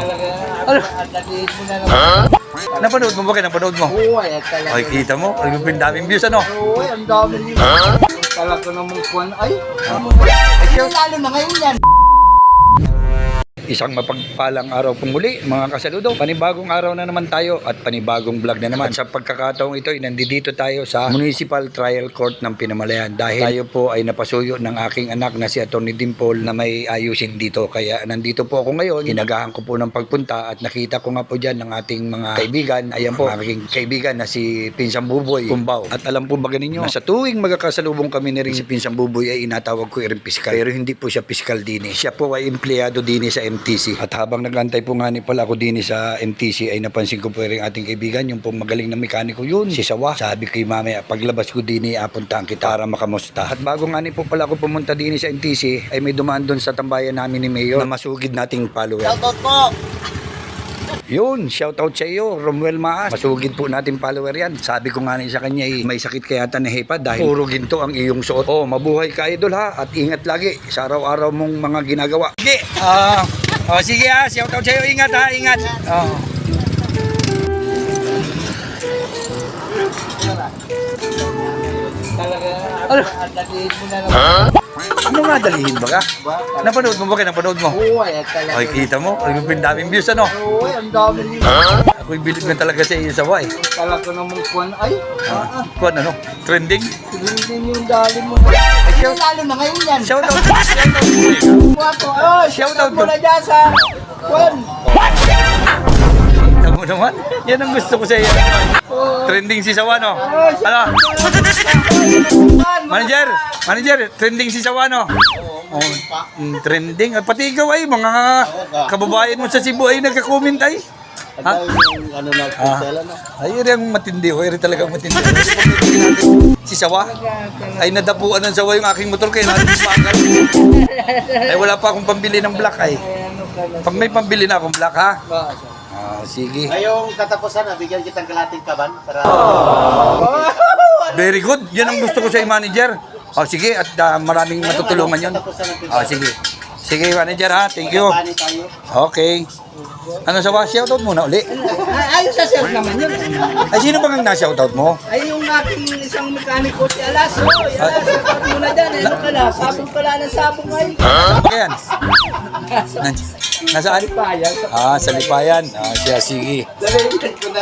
talaga. Ano? Ang daliin mo na naman. Napanood mo ba kayo? Napanood mo? Oo, ay talaga. Ay, kita mo. Ay, yung daming views, ano? Oo, ay, ang dami nito. Talaga naman kuwan. Ay, ay, lalo na ngayon yan. Isang mapagpalang araw pong muli, mga kasaludo. Panibagong araw na naman tayo at panibagong vlog na naman. At sa pagkakataong ito, ay nandito tayo sa Municipal Trial Court ng Pinamalayan dahil tayo po ay napasuyo ng aking anak na si Atty. Dimple na may ayusin dito. Kaya nandito po ako ngayon. Inagahan ko po ng pagpunta at nakita ko nga po dyan ng ating mga kaibigan. Ayan po, aking kaibigan na si Pinsang Buboy Kumbaw. At alam po ba ninyo, na sa tuwing magkakasalubong kami ni rin si Pinsang Buboy ay inatawag ko irin piskal. Pero hindi po siya piskal din eh. Siya po ay empleyado din eh sa MTC. At habang naglantay po nga ni pala ako din sa MTC ay napansin ko po rin ating kaibigan, yung pong magaling na mekaniko yun, si Sawa. Sabi ko yung mamaya, paglabas ko din apuntahan kita para makamusta. At bago nga ni po pala ako pumunta din sa MTC, ay may dumaan doon sa tambayan namin ni Mayor na masugid nating follower. Shoutout po. Yun, shoutout sa iyo, Romuel Maas. Masugid po natin follower yan. Sabi ko nga sa kanya, eh, may sakit kaya yata na hepa dahil puro ginto ang iyong suot. Oh, mabuhay ka idol ha at ingat lagi sa araw-araw mong mga ginagawa. Sige, ah, oh, sige ha, shoutout sa iyo, ingat ha, ingat. Oh. Ano? ang naman. Ano nga dalihin ba ka? Napanood mo ba kayo? Napanood mo? Oo, ay talaga. Ay, kita mo, ay, yung daming views ano. Oo, ay, ang dami nito. Ako'y bilib na talaga sa iyo sa way. Talaga naman kuwan. Ay, ah, ah. Kuan ano, trending. Hindi yung dali mo. Ay, lalo na ngayon yan. Shoutout, shoutout. Wato, oh, Shoutout shoutout mo na dyan sa kuwan. Kita mo naman, yan ang gusto ko sa iyo. Trending si Sawano. Ano? Manager, manager, trending si Sawano. Oh, mm, trending. At pati ikaw ay, mga kababayan mo sa Cebu ay nagka-comment ay. Ha? Ano na, Ah. Stella na. Ay, yun ang matindi. Oh, yun talagang matindi. si Sawa, ay nadapuan ng Sawa yung aking motor kaya natin magal. Ay, wala pa akong pambili ng black ay. Ano? Pag may pambili na akong black ha. Ah, sige. Ngayong katapusan, ah, bigyan kitang kalating kaban para Very good. Yan ang gusto ko sa manager. Oh, sige. At ah, maraming matutulungan yun. katapusan ng Oh, sige. Sige, manager ha. Thank you. Tayo. Okay. Ano sa shoutout muna uli? Ay, ayos sa self naman yun. Ay, sino bang ang na-shoutout mo? Ay, yung aking isang mekaniko si Alas. Oh, Alas, shoutout mo na dyan. Ka na? Sabong pala ng sabong ay. Ano ba yan? Nan- Nasaan? Payan. Ah, sa Lipayan. Ah, siya, sige. Dali, ko na